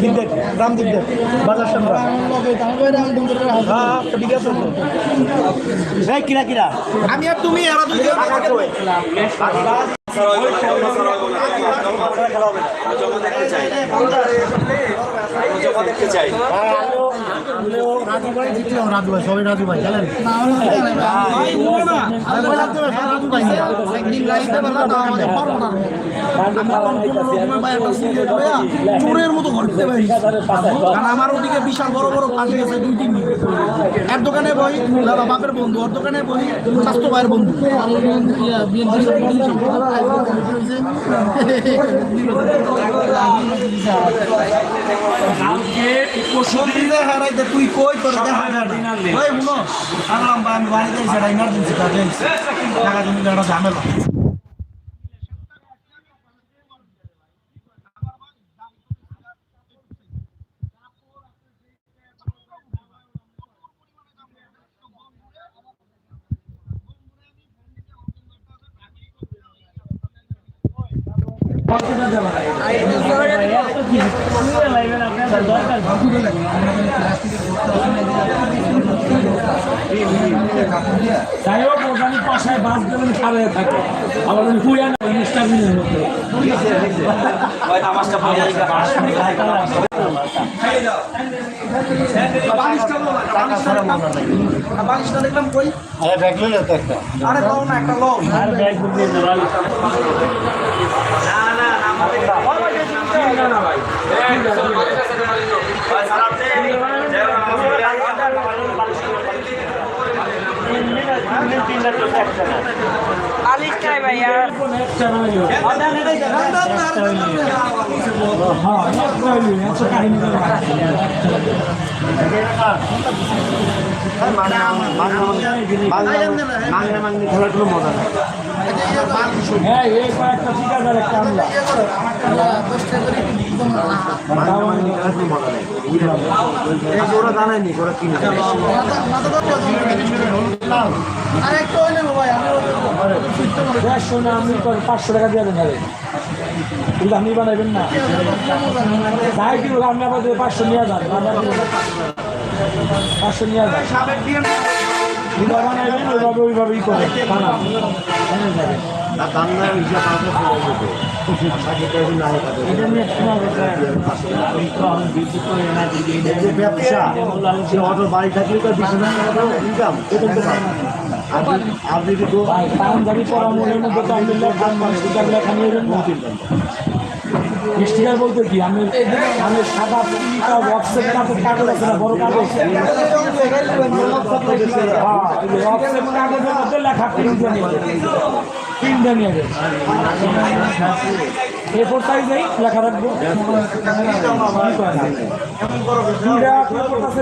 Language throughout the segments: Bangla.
দিক দেখ দাম দিক বাজার সামনে হ্যাঁ ঠিক আছে। এই কিরা কিরা? আমি আর তুমি এরা দুই চোরের মতো ঘটতে ভাই কারণ আমার ওদিকে বিশাল বড় বড় কাজ গেছে দুই তিন এক দোকানে বই দাদা বাপের বন্ধু ওর দোকানে বই স্বাস্থ্য ভাইয়ের বন্ধু হারাইতে তুই কই তোর দেখা ওই মুনো আগলাম বা আমি বাড়িতে এসে ইমার্জেন্সি কাজে টাকা তুমি একটা ঝামেলা যাই হোক ওখানে পাশায় বাস দেবেন খাবে থাকে। আবার ওই হুইয়া না অনুষ্ঠানের মতো বালিশটা দেখলাম কই আরে ব্যাগ লইলে তো একটা। আরে পাও না একটা লও আর ব্যাগ বুঝিয়ে দেওয়াল আলিশটাই ভাইয়া একটা নয় হ্যাঁ একটা হইল একশো কাহিনী মাংনা মাংনি খেলার কোনো মজা নেই হ্যাঁ এই কয়েকটা ঠিকাদার একটা আমরা খেলার কোনো মজা নেই এই যে ওরা জানায়নি ওরা কিনে দেড়শো না আপনি পাঁচশো টাকা দিয়ে দেন কিন্তু আপনি বানাইবেন না। আপনি পাঁচশো নিয়ে যান। পাঁচশো নিয়ে যান। যেভাবে বানাইবেন ওইভাবে ওইভাবেই করে। বানান। এনে যাবেন আর দাম না হিসাব আছে। ষাট টাকা না তাদের। এটা নিয়ে শোনা গেছে এই যে ব্যবসা। সে অটো বাড়ি থাকলে তো বিশ ইনকাম এটা তো পারে। যদি- মনের মধ্যে আপনি স্টিকার লেখা নিয়ে যাবেন না? স্টিকার বলতে কি? আমি আমি সাদা পিটা ওয়াটসঅ্যাপ কাগজ কাগজ আছে না, বড় কাগজ? হ্যাঁ লেখা কিনতে নিয়ে কিনতে নিয়ে এ ফোর সাইজেই লেখা রাখব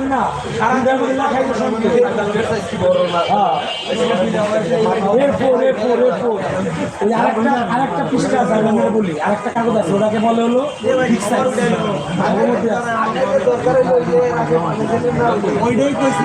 না? হ্যাঁ A four A four A four ওই আরেকটা আরেকটা পৃষ্ঠা আছে আমি বলি। আরেকটা কাগজ আছে ওটাকে বলে হলো। ওইটাই কইছি।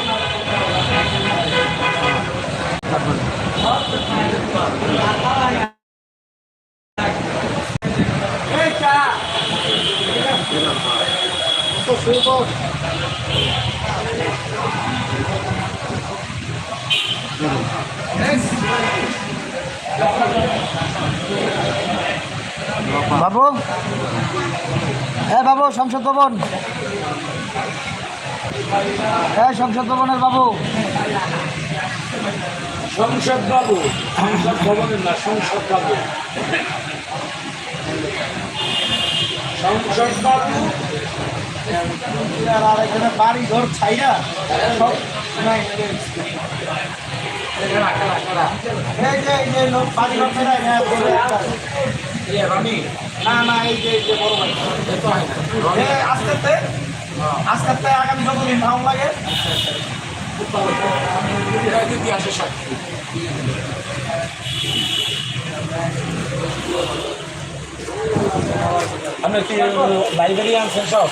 বাবু? হ্যাঁ বাবু সংসদ ভবন। হ্যাঁ সংসদ ভবনের বাবু। সংসদ বাবু সংসদ ভবনের না সংসদ বাবু। সংসদ বাবু। আর এখানে বাড়ি ঘর ছাইরা সব এই যে এই যে লোক বাড়ি ঘর ছাইরা হ্যাঁ বলে একটা। না না এই যে এই যে বড় ভাই এই আস্তে আস্তে আস্তে আস্তে আগামী যতদিন ভালো লাগে। আপনার কি লাইব্রেরি আনছেন সব?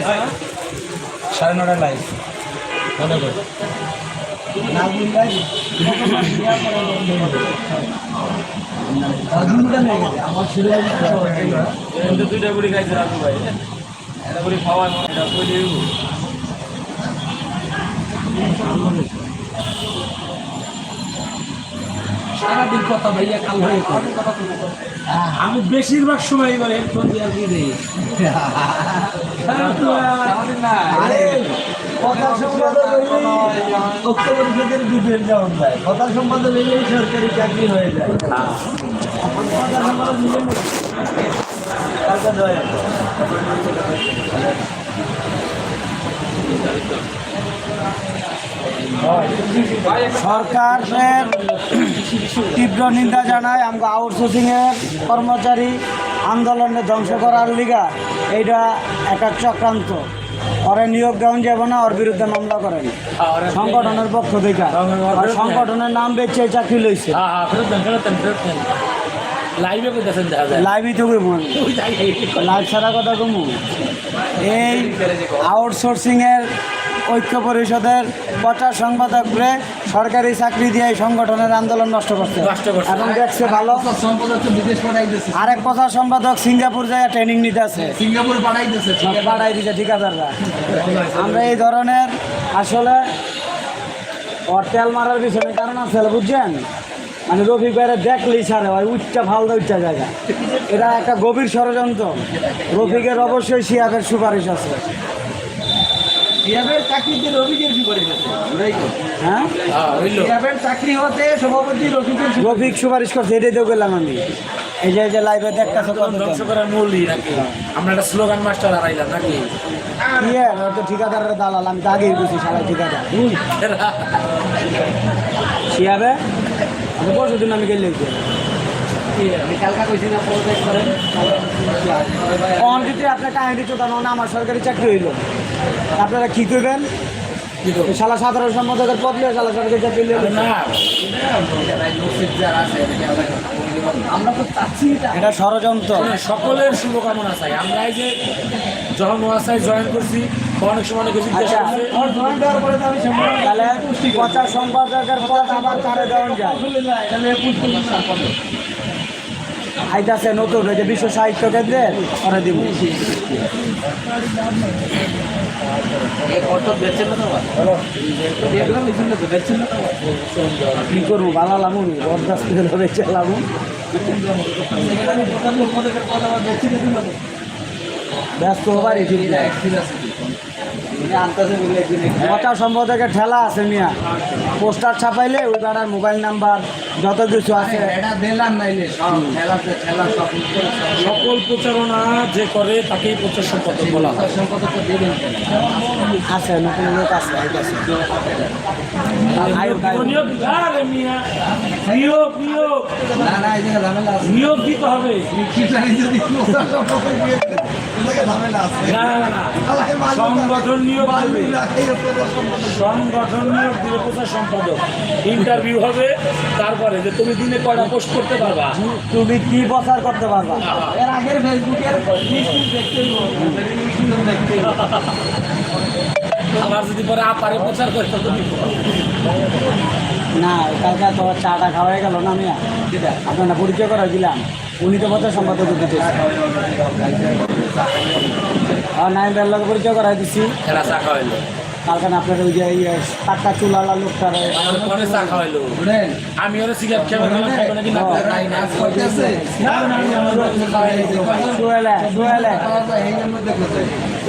আছে না সাড়ে নটায় লাইভ মনে করি দুইটা করে খাইছে রাজু ভাই এটা করে খাওয়ায় এটা সারাদিন কথা ভাইয়া কাল হয়ে আমি বেশিরভাগ সময় এবার হেডফোন দিয়ে আর আরে, কথা সরকারি চাকরি হয়ে যায় মিলে না। টাকা দেওয়া যায়। সরকারের তীব্র নিন্দা জানায় আমরা আউটসোর্সিংয়ের কর্মচারী আন্দোলনে ধ্বংস করার লিগা এইটা একটা চক্রান্ত। ওরে নিয়োগ দেওয়া যাবে না ওর বিরুদ্ধে মামলা করেন। সংগঠনের পক্ষ থেকে। আর সংগঠনের নাম বেচে চাকরি লইছে। হ্যাঁ হ্যাঁ লাইভে করতেছেন দেখা যায়? লাইভই তো লাইভ ছাড়া কথা কমু এই আউটসোর্সিং এর ঐক্য পরিষদের প্রচার সম্পাদকরে সরকারি চাকরি দিয়ে এই সংগঠনের আন্দোলন নষ্ট করছে। এখন দেখছে ভালো। আরেক প্রচার সম্পাদক সিঙ্গাপুর যায় ট্রেনিং নিতে আছে। সিঙ্গাপুর পাঠাইতেছে। দিচ্ছে ঠিকাদাররা। আমরা এই ধরনের আসলে ওর তেল মারার পিছনে কারণ আছে বুঝছেন? মানে রফিক ভাইরা দেখলেই ছাড়ে ভাই উচ্চা ফালদা উচ্চা জায়গা। এটা একটা গভীর ষড়যন্ত্র। রফিকের অবশ্যই সিয়াবের সুপারিশ আছে। সিয়াবের চাকরিতে রবিকের কি করে হ্যাঁ? হ্যাঁ সিয়াবের চাকরি হতে সভাপতি রফিকের রফিক সুপারিশ করছে এটাই তো গেলাম আমি। এই যে এই যে লাইভে দেখতেছে কত ধ্বংস করার মূলই নাকি? আমরা একটা স্লোগান মাস্টার হারাইলাম নাকি? ইয়ে তো ঠিকাদারের দালাল আমি তো আগেই বুঝি সারা ঠিকাদার। আমি পরশু দিন গেলে আমার সরকারি চাকরি হইল। আপনারা কি করবেন? শালা সাধারণ সম্পাদকের পদ লিয়ে শালা না আমরা তো চাচ্ছি এটা। ষড়যন্ত্র। সকলের শুভকামনা চাই। আমরা এই যে যখন ওয়াসায় জয়েন করছি অনেক সময় অনেক জিজ্ঞেস আচ্ছা তাহলে সম্পাদকের পদ আবার কারে দেওয়া যায়? আইতাছে নতুন যে বিশ্ব সাহিত্য কেন্দ্রের করে দিব। কি করব? ভালো লাগুন বরদাস্ত বেঁচে লাগুন ব্যস্ত পচা সম্পাদকের ঠেলা আছে মিয়া। পোস্টার ছাপাইলে ওই বেড়ার মোবাইল নাম্বার যত কিছু আছে। সকল প্রচারণা যে করে তাকেই প্রচার সম্পাদক বলা হয়। আছে নতুন লোক আছে। নিয়োগ দিতে হবে। সংগঠন নিয়োগ সংগঠন নিয়োগ প্রচার সম্পাদক। ইন্টারভিউ হবে তারপরে যে তুমি দিনে কয়টা পোস্ট করতে পারবা? তুমি কি প্রচার করতে পারবা? এর আগের ফেসবুকের আবার যদি পরে আপারে প্রচার করে তো তুমি? না কালকে তো চাটা খাওয়াই গেল না মিয়া? আপনার পরিচয় করে দিলাম। উনি তো প্রচার সম্পাদক দিতে আর নাইন লোক পরিচয় করাই দিছি। খেলা চা খাওয়াইলো। কালকে আপনার ওই যে ইয়ে টাকা চুলালা লোকটারে পরে চা খাওয়াইলো আমি ওরা সিগারেট খেয়ে খাইবে নাকি না শুয়েলে শুয়েলে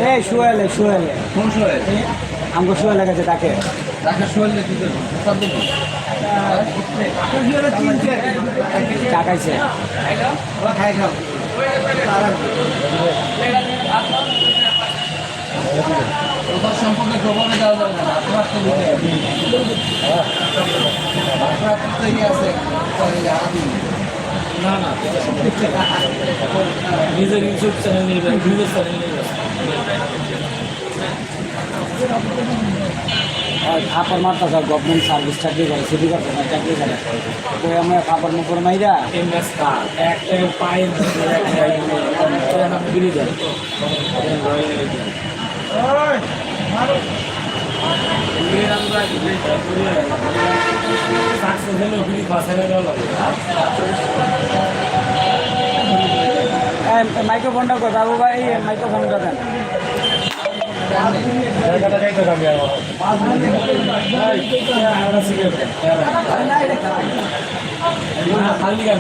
এই শুয়েলে শুয়েলে আমাকে শুয়েলে গেছে। তাকে টাকাইছে না না। নিজের ইউটিউব চ্যানেল নেবেন নিজের চ্যানেল আর খাপড় মারতে স্যার গভর্নমেন্ট সার্ভিস চাকরি করে সিটি করতে না চাকরি করে। তো আমরা খাপড় মুখর মাইরা? একটা না বিলি দেন মাইক্রোফোনটা কই? বাবু ভাই মাইক্রোফোনটা দেন। খালি কেন?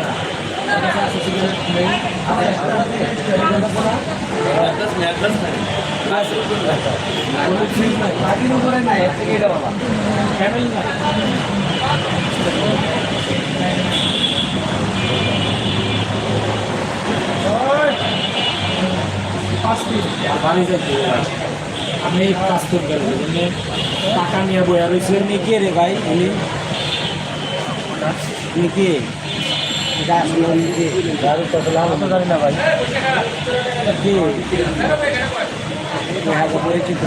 ফ্যামিলি না বাড়ি যাচ্ছি আমি কাজ করতে পারব মানে টাকা নিয়ে বইয়া রয়েছে উনি কে রে ভাই উনি উনি কে এটা আসলে উনি কে জানি না ভাই কে ইহাকে উনি ইহাকে পরিচিত।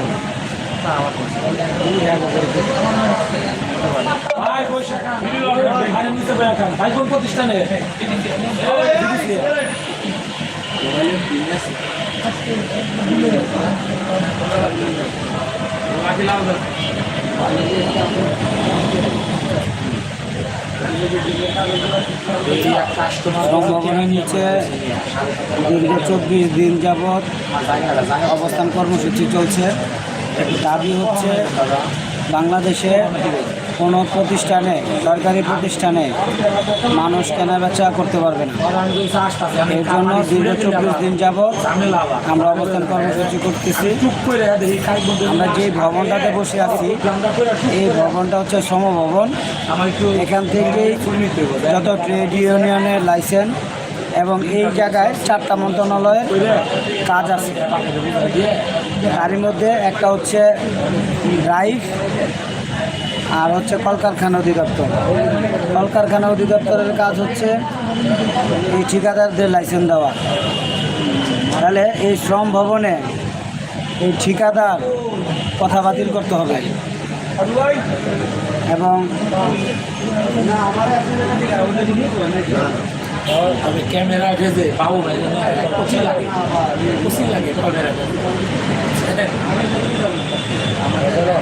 ভাই কোন প্রতিষ্ঠানে? ভবনের নিচে দীর্ঘ চব্বিশ দিন যাবৎ অবস্থান কর্মসূচি চলছে। দাবি হচ্ছে বাংলাদেশে কোনো প্রতিষ্ঠানে, সরকারি প্রতিষ্ঠানে মানুষ কেনা বেচা করতে পারবে না। এর জন্য দীর্ঘ চব্বিশ দিন আবার আমরা অবস্থান কর্মসূচি করতেছি। আমরা যে ভবনটাতে বসে আছি, এই ভবনটা হচ্ছে সমভবন। এখান থেকে যত ট্রেড ইউনিয়নের লাইসেন্স এবং এই জায়গায় চারটা মন্ত্রণালয়ের কাজ আছে। তারই মধ্যে একটা হচ্ছে ড্রাইভ আর হচ্ছে কলকারখানা অধিদপ্তর। কলকারখানা অধিদপ্তরের কাজ হচ্ছে এই ঠিকাদারদের লাইসেন্স দেওয়া। তাহলে এই শ্রম ভবনে এই ঠিকাদার কথা বাতিল করতে হবে। এবং ক্যামেরা লাগে ক্যামেরা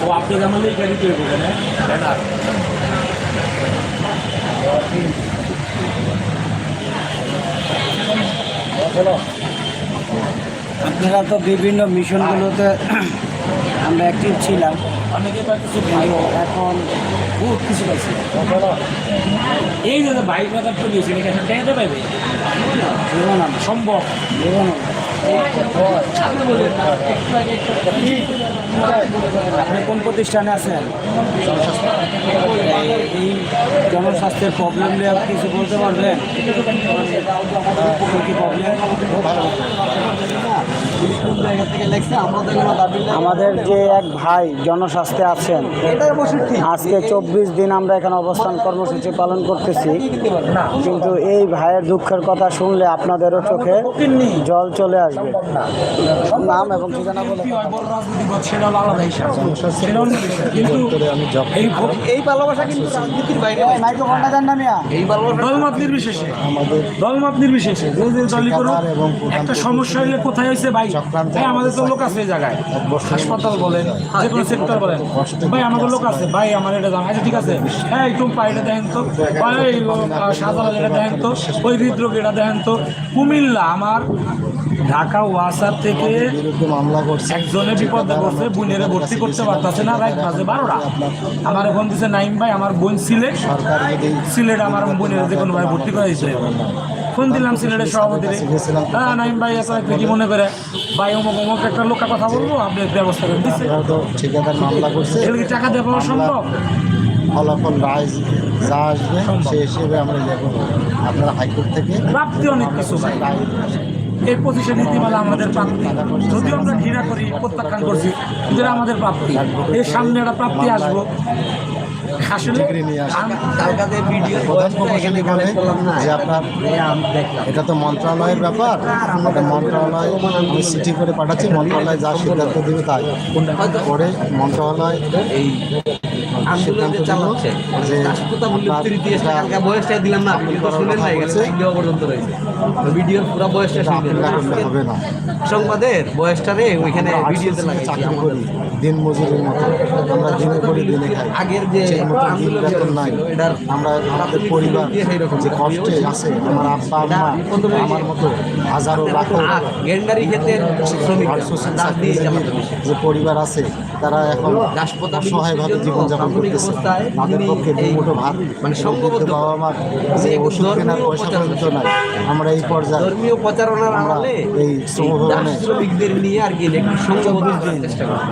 ও আপনি যেমন এই গাড়ি তৈরি করবেন হ্যাঁ? না। আপনারা তো বিভিন্ন মিশনগুলোতে আমরা অ্যাক্টিভ ছিলাম। অনেকে বা কিছু কিন্তু এখন বহুত কিছু পাইছি। এই যে বাইক বাজার তো দিয়েছেন এখানে টেনে পাইবে? সম্ভব। আপনি কোন প্রতিষ্ঠানে আছেন? এই- এই জনস্বাস্থ্যের প্রবলেম নিয়ে আপনি কিছু বলতে পারবেন? কি প্রবলেম আমাদের যে এক ভাই জনস্বাস্থ্যে আছেন আজকে চব্বিশ দিন আমরা এখানে অবস্থান কর্মসূচি পালন করতেছি। কিন্তু এই ভাইয়ের দুঃখের কথা শুনলে আপনাদেরও চোখে জল চলে আসবে। নাম এবং ঠিকানা বলে এই ভালোবাসা কিন্তু দলমত নির্বিশেষে দলমত একটা সমস্যা হলে কোথায় হয়েছে ভাই? ভাই আমাদের তো লোক আছে এই জায়গায়। হাসপাতাল বলেন যে কোনো সেক্টর বলেন। ভাই আমাদের লোক আছে। ভাই আমার এটা জানা আচ্ছা ঠিক আছে। হ্যাঁ একটু পাইটা দেখেন তো। ভাই এই এটা দেখেন তো। ওই হৃদরোগ এটা দেখেন তো। কুমিল্লা আমার ঢাকা ওয়াসার থেকে মামলা করছে। একজনে বিপদে করছে বোনেরে ভর্তি করতে পারতেছে না। রাইট বাজে বারোটা। আমার এখন দিছে নাইম ভাই আমার বোন সিলেট। সিলেট আমার বোনের যে কোনো ভাই ভর্তি করা দিয়েছে ফোন দিলাম সিলেটের সভাপতি। হ্যাঁ নাইম ভাই আছে কি মনে করে ভাই অমুক অমুক একটা লোকের কথা বলব আপনি ব্যবস্থা করে দিচ্ছে ঠিকাদার মামলা করছে। এগুলো কি টাকা দেওয়া পাওয়া সম্ভব? ফলাফল রায় যা আসবে সে হিসেবে আমরা ইয়ে করব। আপনারা হাইকোর্ট থেকে প্রাপ্তি অনেক কিছু ভাই। এই পঁচিশে নীতিমালা আমাদের প্রাপ্তি। যদিও আমরা ঘৃণা করি প্রত্যাখ্যান করছি কিন্তু এটা আমাদের প্রাপ্তি। এর সামনে একটা প্রাপ্তি আসব। আসলে আসেন প্রধান প্রকৌশলী বলে যে আপনার এটা তো মন্ত্রণালয়ের ব্যাপার। এটা মন্ত্রণালয় আমি চিঠি করে পাঠাচ্ছি মন্ত্রণালয় যা সিদ্ধান্ত দেবে তাই। করে মন্ত্রণালয় এই যে আপনার এটা বয়সটা দিলাম না আপনি শুনেন না ভিডিও পর্যন্ত রয়েছে ভিডিওর পুরো বয়সটা শুনবেন হবে না। সংবাদের বয়সটা রে ওইখানে ভিডিওতে আর্টসের চাকরি করি দিন মজুরির মতো। আমরা দিনে করি দিনে খাই। আগের যে ঠিক মতো দিন আন্দোলন নাই। আমরা আমাদের পরিবার যে কষ্টে আছে আমার আব্বা আম্মা আমার মতো হাজারো লাখো গেন্ডারি ক্ষেত্রে শ্রমিক আউটসোর্সিং দাস দিয়ে চালাতে চাকরিজীবী যে পরিবার আছে তারা এখন রাষ্ট্রপতি অসহায়ভাবে জন্য জীবনযাপন করতেছে। তাদের পক্ষে দুমুঠো ভাত মানে সংঘবদ্ধ বাবা মার যে ওষুধ কেনার পয়সা পর্যন্ত নাই। আমরা এই পর্যায়ে ধর্মীয় প্রচারণার এই শ্রমভবনে শ্রমিকদের নিয়ে আর কি একটু সংঘবদ্ধ চেষ্টা করি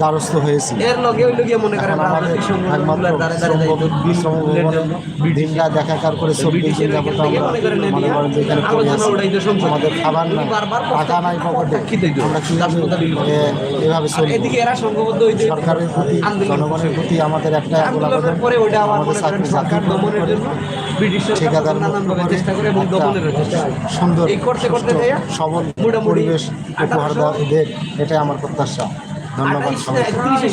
দ্বারস্থ হয়েছি। এর লগে ওই লগে মনে করেন আমাদের একমাত্র দ্বারা দ্বারা দায়িত্ব বিল শ্রমভবনের জন্য দিনটা দেখাকার করে চব্বিশ দিন যাবত আমরা মনে করেন যে এখানে পড়ে আলোচনা আছি। উঠাইতে সংসদ। আমাদের খাবার নাই টাকা নাই পকেটে। আমরা কি দাসপ্রথা বিল করতে। এভাবে সরকারের প্রতি জনগণের প্রতি আমাদের একটা মনে ঠিকাদার সুন্দর করতে করতে সবল পরিবেশ উপহার দেওয়া দেখ এটাই আমার প্রত্যাশা। ধন্যবাদ সবাই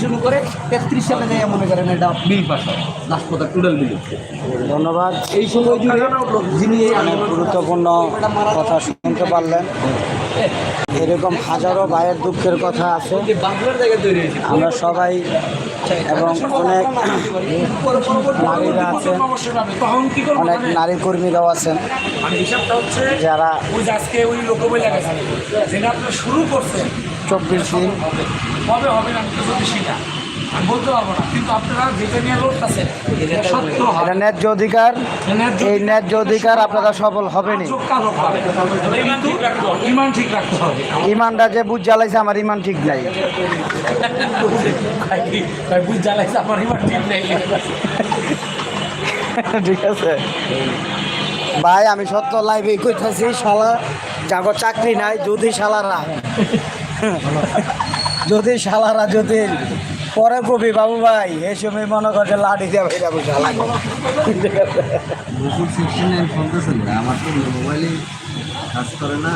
শুরু করে তেত্রিশ সালে যাইয়া মনে করেন এটা বিল পাস হয় রাষ্ট্রপতি টোটাল বিল। ধন্যবাদ। এই সময় জুড়ে যিনি অনেক গুরুত্বপূর্ণ কথা শুনতে পারলেন। এরকম হাজারো ভাইয়ের দুঃখের কথা আছে। আমরা সবাই এবং অনেক নারীরা আছেন অনেক নারী কর্মীরাও আছেন। যারা চব্বিশ দিন আমি তো যদি সেটা আমি বলতে পারব না কিন্তু আপনারা যেটা নিয়ে লড়তেছেন এটা সত্য হবে। ন্যায্য অধিকার ন্যায্য এই ন্যায্য অধিকার আপনারা সফল হবেনি যোগ কালো হবে। কিন্তু ইমান ঠিক রাখতে হবে। ইমানটা যে বুঝ জ্বালাইছে আমার ইমান ঠিক নাই। বুঝ জ্বালাইছে আমার ইমান ঠিক নেই। ঠিক আছে। ভাই আমি সত্য লাইভে কইতেছি শালা যাগো চাকরি নাই যদি শালারা যদি শালারা যদি পরে কবি বাবু ভাই এই সময় মনে করছে লাঠি দিয়ে ভাই যাব শালা ঠিক আছে সিক্সটি নাইন আমার তো মোবাইলে কাজ করে না।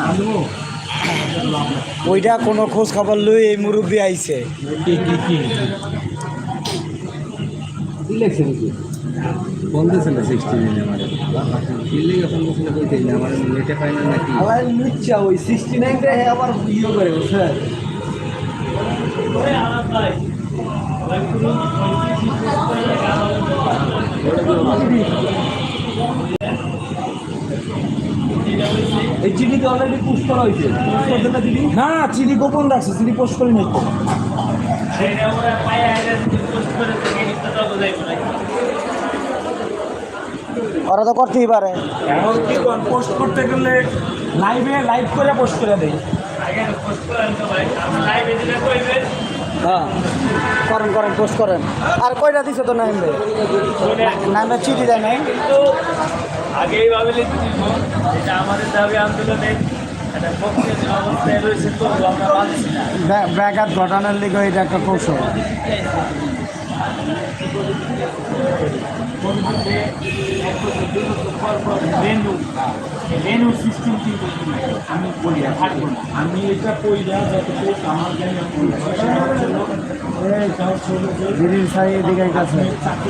ওইটা কোনো খোঁজ খবর লই এই মুরব্বী আইছে। আবার ইয়ে করে স্যার এই চিঠিতে অলরেডি পুশ করা হয়েছে। পুশ করতে না চিঠি চিনি গোপন রাখছে চিনি পোস্ট করে নেই তো। ওরা তো করতেই পারে। এখন কি পোস্ট করতে গেলে লাইভে লাইভ করে পোস্ট করে দেয় হ্যাঁ। করেন করেন পোস্ট করেন। আর কয়টা দিছে তো নাইম? ভাই নাইম ভাই চিঠি দেয় নাই? আগেই ভাবলে এটা আমাদের দাবি আন্দোলনে ব্যাঘাত ঘটানোর লিগে এটা একটা কৌশল। ভেনু সিস্টেম কিন্তু আমি বলি থাকব না। আমি এটা কইরা যতটুকু আমার জ্ঞানে আছে, সেটা হচ্ছে হলো, এটা হচ্ছে হলো যে দিদির সাই এদিকে কাছে চাকরি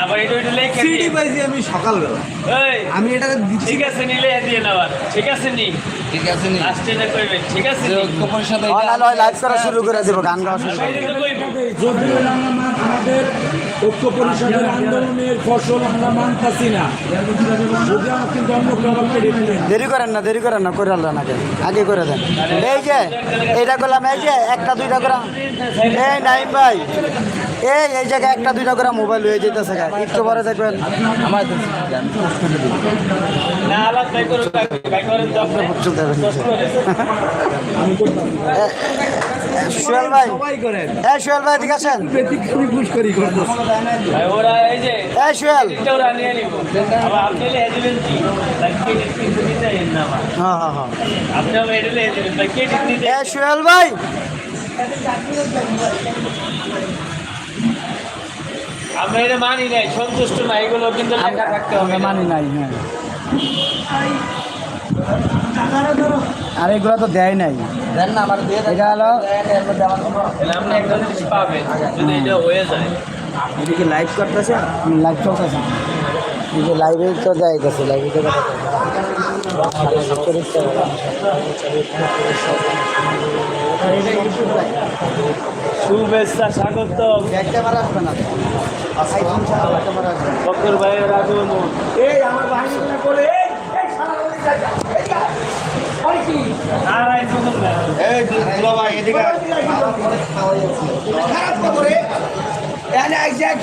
আবার এটা ওইটা লেখে সিডি পাইছি আমি সকালবেলা। এই, আমি এটা দিচ্ছি। ঠিক আছে নিলে দিয়ে নেওয়ার ঠিক আছে নি? ঠিক আছে নি। লাস্টে এটা করবেন ঠিক আছে নি? কোপন সাথে লাইভ করা শুরু করে দেবো গান গাওয়া শুরু করে এটা। যদি আমরা আমাদের ঐক্য পরিষদের আন্দোলনের ফসল আমরা মানতাছি না। যদি আমার কিন্তু অন্য দেরি করেন না দেরি করেন না করে আল্লাহ নাকি আগে করে দেন। এই যে এইটা করলাম এই যে একটা দুইটা করে এই নাইম ভাই এই এই জায়গায় একটা দুইটা করে মোবাইল হয়ে যেতেছে গা। একটু পরে দেখবেন। সোহেল ভাই সোহেল ঠিক আছেন সোহেল। হ্যাঁ হ্যাঁ হ্যাঁ। আপনি আবার এটা লিখে দিবেন ভাই ক্রেডিট নিতে এই সোহেল ভাই। আমরা এটা মানি নাই সন্তুষ্ট না এগুলো কিন্তু লেখা থাকতে হবে মানি নাই হ্যাঁ। আর এগুলো তো দেয় নাই। না আমার এটা হলো একটা এটা এদিকে লাইভ করতেছে? লাইভ চলতেছে। এই যে লাইভে তো দেয় গেছে লাইভে তো শুভেচ্ছা স্বাগত ক্যামেরা আসবে না। বকর ভাইয়ের আগমন। এই আমার সারা বলে এই এই